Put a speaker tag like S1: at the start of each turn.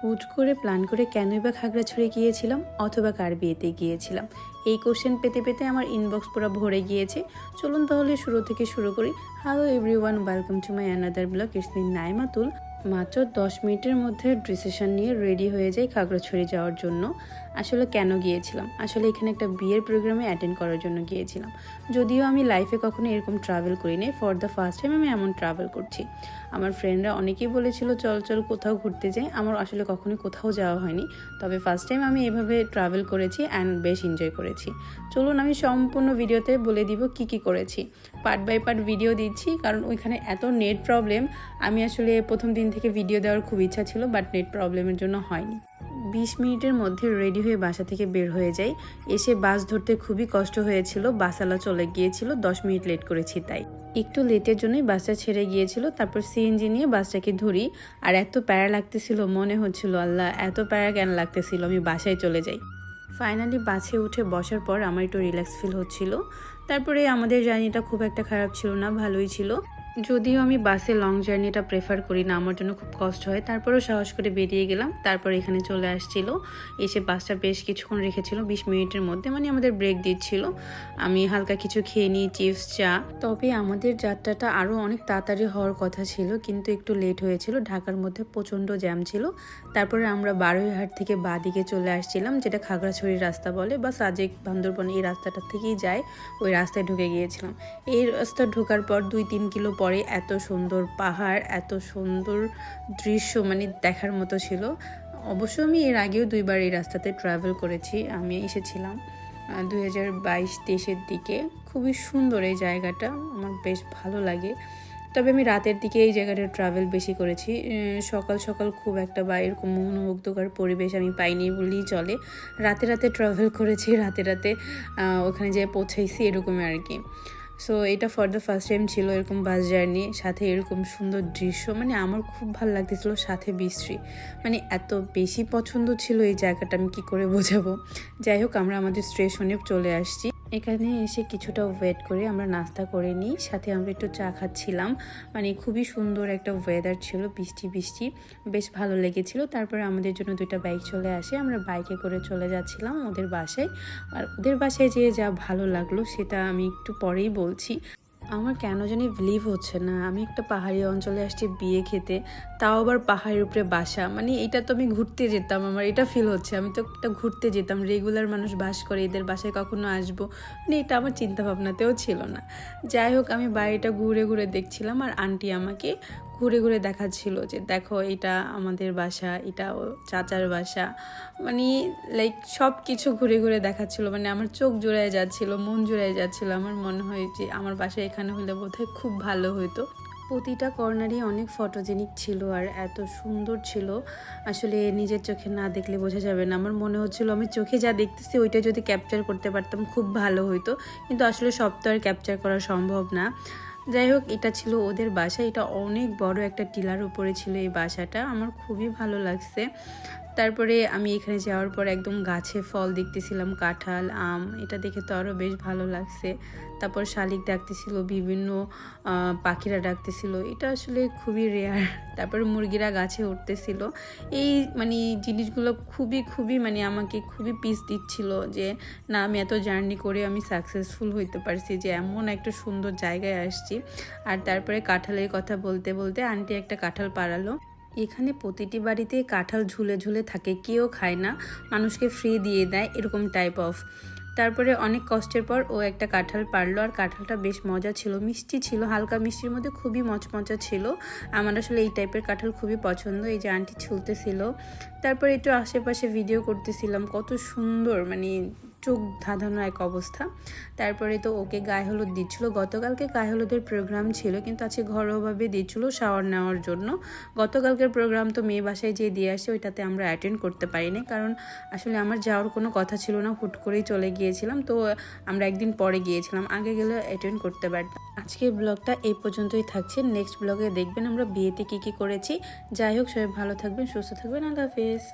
S1: হুট করে প্ল্যান করে কেনই বা খাগড়াছড়ি গিয়েছিলাম অথবা কার বিয়েতে গিয়েছিলাম? এই কোশ্চেন পেতে পেতে আমার ইনবক্স পুরো ভরে গিয়েছে। চলুন তাহলে শুরু থেকে শুরু করি। Hello everyone welcome to my another blog it's me Naimatul মাত্র দশ মিনিটের মধ্যে ডিসিশন নিয়ে রেডি হয়ে যাই খাগড়াছড়ি যাওয়ার জন্য। আসলে কেন গিয়েছিলাম? আসলে এখানে একটা বিয়ের প্রোগ্রামে অ্যাটেন্ড করার জন্য গিয়েছিলাম। যদিও আমি লাইফে কখনো এরকম ট্রাভেল করিনি। ফর দ্য ফার্স্ট টাইম আমি এমন ট্রাভেল করছি। আমার ফ্রেন্ডরা অনেকেই বলেছিল, চল চল কোথাও ঘুরতে যাই। আমার আসলে কখনোই কোথাও যাওয়া হয়নি। তবে ফার্স্ট টাইম আমি এভাবে ট্রাভেল করেছি অ্যান্ড বেশ এনজয় করেছি। চলুন আমি সম্পূর্ণ ভিডিওতে বলে দিব কি কি করেছি। পার্ট বাই পার্ট ভিডিও দিচ্ছি, কারণ ওইখানে এত নেট প্রবলেম আমি আসলে প্রথম দিন থেকে ভিডিও দেওয়ার খুব ইচ্ছা ছিল বাট নেট প্রবলেমের জন্য হয়নি। বিশ মিনিটের মধ্যে রেডি হয়ে বাসা থেকে বের হয়ে যাই। এসে বাস ধরতে খুবই কষ্ট হয়েছিল, বাসালা চলে গিয়েছিল, দশ মিনিট লেট করেছি তাই। একটু লেটের জন্যই বাসটা ছেড়ে গিয়েছিল, তারপর সিএনজি নিয়ে বাসটাকে ধরি, আর এত প্যারা লাগতেছিল, মনে হচ্ছিল, আল্লাহ, এত প্যারা কেন লাগতেছিল? আমি বাসায় চলে যাই। ফাইনালি বাসে উঠে বসার পর আমার একটু রিল্যাক্স ফিল হচ্ছিল। তারপরে আমাদের জার্নিটা খুব একটা খারাপ ছিল না, ভালোই ছিল। যদিও আমি বাসে লং জার্নিটা প্রেফার করি না, আমার জন্য খুব কষ্ট হয়। তারপরেও সাহস করে বেরিয়ে গেলাম, তারপর এখানে চলে আসছিল। এসে বাসটা বেশ কিছুক্ষণ রেখেছিল, বিশ মিনিটের মধ্যে মানে আমাদের ব্রেক দিচ্ছিল। আমি হালকা কিছু খেয়ে নিই চিপস চা। তবে আমাদের যাত্রাটা আরও অনেক তাড়াতাড়ি হওয়ার কথা ছিল, কিন্তু একটু লেট হয়েছিল। ঢাকার মধ্যে প্রচণ্ড জ্যাম ছিল। তারপরে আমরা বারোইহাট থেকে বা দিকে চলে আসছিলাম, যেটা খাগড়াছড়ির রাস্তা বলে, বা সাজেক বান্দরবন এই রাস্তাটা থেকেই যায়, ওই রাস্তায় ঢুকে গিয়েছিলাম। এই রাস্তা ঢোকার পর দুই তিন কিলো পরে এত সুন্দর পাহাড়, এত সুন্দর দৃশ্য মানে দেখার মতো ছিল। অবশ্য আমি এর আগেও দুইবার এই রাস্তাতে ট্রাভেল করেছি। আমি এসেছিলাম দু হাজার বাইশ তেইশের দিকে। খুবই সুন্দর এই জায়গাটা, আমার বেশ ভালো লাগে। তবে আমি রাতের দিকে এই জায়গাটা ট্রাভেল বেশি করেছি। সকাল সকাল খুব একটা বা এরকম মনোমুগ্ধকর পরিবেশ আমি পাইনি বলেই চলে। রাতে রাতে ট্রাভেল করেছি, রাতে রাতে ওখানে যেয়ে পৌঁছাইছি এরকমই আর কি। সো এটা ফর দ্য ফার্স্ট টাইম ছিল এরকম বাস জার্নি সাথে এরকম সুন্দর দৃশ্য মানে আমার খুব ভালো লাগতেছিল, সাথে বিশ্রী। মানে এত বেশি পছন্দ ছিল এই জায়গাটা, আমি কি করে বোঝাবো? যাই হোক, আমরা আমাদের স্টেশনে চলে আসছি। এখানে এসে কিছুটা ওয়েট করে আমরা নাস্তা করে নিই। সাথে আমরা একটু চা খাচ্ছিলাম। মানে খুবই সুন্দর একটা ওয়েদার ছিল, বৃষ্টি বৃষ্টি। বেশ ভালো লেগেছিল। তারপরে আমাদের জন্য দুইটা বাইক চলে আসে। আমরা বাইকে করে চলে যাচ্ছিলাম ওদের বাসায়। আর ওদের বাসায় যেয়ে যা ভালো লাগল সেটা আমি একটু পরেই বলছি। আমার কেন জানি বিলিভ হচ্ছে না। আমি একটা পাহাড়ি অঞ্চলে আসছি বিয়ে খেতে, তাও আবার পাহাড়ের উপরে বাসা। মানে এটা তো আমি ঘুরতে যেতাম, আমার এটা ফিল হচ্ছে। আমি তো একটা ঘুরতে যেতাম রেগুলার মানুষ বাস করে, এদের বাসায় কখনো আসব। মানে এটা আমার চিন্তাভাবনাতেও ছিল না। যাই হোক, আমি বাড়িটা ঘুরে ঘুরে দেখছিলাম, আর আন্টি আমাকে ঘুরে ঘুরে দেখাচ্ছিল যে দেখো এটা আমাদের বাসা, এটা চাচার বাসা। মানে লাইক সব কিছু ঘুরে ঘুরে দেখাচ্ছিল। মানে আমার চোখ জোড়ায় যাচ্ছিল, মন জোড়ায় যাচ্ছিল। আমার মনে হয় যে আমার বাসা এখানে হলে বোধহয় খুব ভালো হতো প্রতিটা কর্নারই অনেক ফটোজেনিক ছিল আর এত সুন্দর ছিল। আসলে নিজের চোখে না দেখলে বোঝা যাবে না। আমার মনে হচ্ছিল আমি চোখে যা দেখতেছি ওইটা যদি ক্যাপচার করতে পারতাম খুব ভালো হতো কিন্তু আসলে সব তো আর ক্যাপচার করা সম্ভব না। যাই হোক, এটা ছিল ওদের বাসা। এটা অনেক বড় একটা টিলার উপরে ছিল এই বাসাটা। আমার খুবই ভালো লাগছে। তারপরে আমি এখানে যাওয়ার পর একদম গাছে ফল দেখতেছিলাম, কাঁঠাল, আম, এটা দেখে তো আরও বেশ ভালো লাগছে। তারপর শালিক ডাকতেছিল, বিভিন্ন পাখিরা ডাকতেছিল, এটা আসলে খুবই রেয়ার তারপরে মুরগিরা গাছে উঠতেছিল। এই মানে জিনিসগুলো খুবই খুবই মানে আমাকে খুবই পিস দিচ্ছিল যে, না, আমি এত জার্নি করে আমি সাকসেসফুল হইতে পারছি যে, এমন একটা সুন্দর জায়গায় আসছি। আর তারপরে কাঁঠালের কথা বলতে বলতে আন্টি একটা কাঁঠাল পাড়ালো। এখানে প্রতিটি বাড়িতে কাঁঠাল ঝুলে ঝুলে থাকে, কেউ খায় না, মানুষকে ফ্রি দিয়ে দেয় এরকম টাইপ অফ তারপরে অনেক কষ্টের পর ও একটা কাঁঠাল পারল, আর কাঁঠালটা বেশ মজা ছিল, মিষ্টি ছিল, হালকা মিষ্টির মধ্যে খুবই মচমচা ছিল। আমার আসলে এই টাইপের কাঁঠাল খুবই পছন্দ, এই যে আন্টি ছুলতেছিল। তারপরে একটু আশেপাশে ভিডিও করতেছিলাম, কত সুন্দর মানে চোখ ধাঁধানো এক অবস্থা। তারপরে তো ওকে গায়ে হলুদ দিচ্ছিল। গতকালকে গায়ে হলুদের প্রোগ্রাম ছিল, কিন্তু আজকে ঘরোয়াভাবে দিচ্ছিল শাওয়ার নেওয়ার জন্য। গতকালকের প্রোগ্রাম তো মেয়ে বাসায় যেয়ে দিয়ে আসে, ওইটাতে আমরা অ্যাটেন্ড করতে পারিনি। কারণ আসলে আমার যাওয়ার কোনো কথা ছিল না, হুট করেই চলে গিয়েছিলাম। তো আমরা একদিন পরে গিয়েছিলাম, আগে গেলে অ্যাটেন্ড করতে পারতাম। আজকের ব্লগটা এই পর্যন্তই থাকছে। নেক্সট ব্লগে দেখবেন আমরা বিয়েতে কী কী করেছি। যাই হোক, সবাই ভালো থাকবেন, সুস্থ থাকবেন। আল্লাহ হাফেজ।